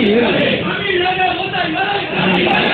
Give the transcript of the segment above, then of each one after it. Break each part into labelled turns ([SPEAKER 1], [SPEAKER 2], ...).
[SPEAKER 1] familia. ¡Familia, no, no, no, no, no,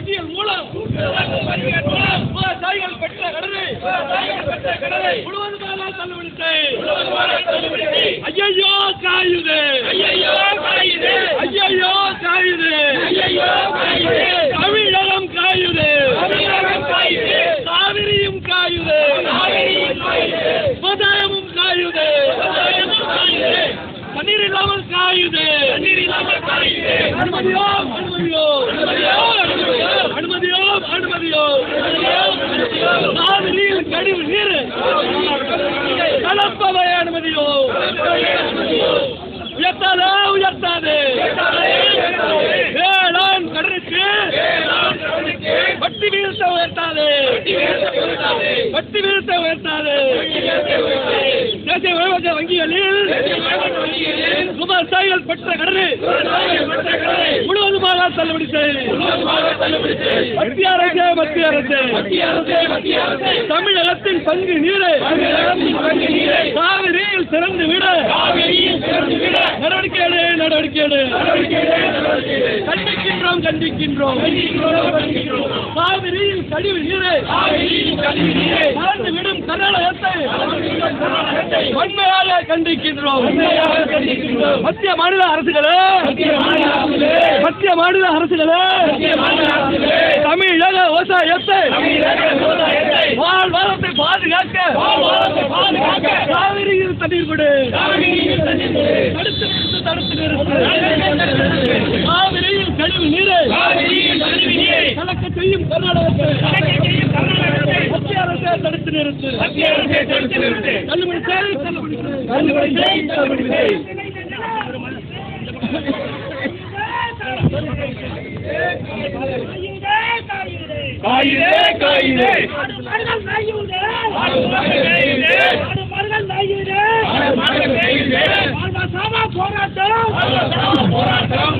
[SPEAKER 1] வங்கிகள் மூலம் விவசாயிகள் பெற்ற கடனை முழுவதுமான தள்ளுபடி செய் காயுது ஐயையோ காயுது. ஐயையோ காயுது. ஐயையோ காயுது தமிழகம் காயுது. தமிழகம் காயுது காவிரியும் காயுது. விவசாயமும் காயுது. தண்ணீர் இல்லாமல் காயுது. தண்ணீர் இல்லாமல் காயுது. அனுமதியோ அனுமதியோ அனுமதியோ அனுமதியோ. உயர்த்தாதே வேளாண் கடனுக்கு வட்டி வீழ்த்த உயர்த்தாதே. வட்டி வீழ்த்த உயர்த்தாதே. தேசிய விவசாய வங்கிகளில் விவசாயிகள் பெற்ற கடனை முழுவதுமாக தள்ளுபடி செய் மத்திய அரசு மத்திய அரசே. தமிழகத்தின் பங்கு நீரை. காவிரியில் திறந்து விட. நடவடிக்கை எடு நடவடிக்கை எடு கண்டிக்கின்றோம் கண்டிக்கின்றோம். காவிரியில் கழிவு நீரை. கலந்து விடும் கர்நாடகத்தை. வன்மையாக கண்டிக்கின்றோம். மத்திய மாநில அரசுகளே. மத்திய மாநில அரசுகளே. தமிழக விவசாயத்தை. வாழ்வாதாரத்தை பாதுகாக்க. காவிரியில் தண்ணீர் கொடு. தடுத்து நிறுத்து. தடுத்து நிறுத்து. காவிரியில் கழிவு நீரை. கலக்க செய்யும் கர்நாடகத்தை. மத்திய அரசை தடுத்து நிறுத்து. தள்ளுபடி செய் தள்ளுபடி செய்
[SPEAKER 2] காயிலே
[SPEAKER 1] காயிலே.
[SPEAKER 2] போராட்டம். ஈனமா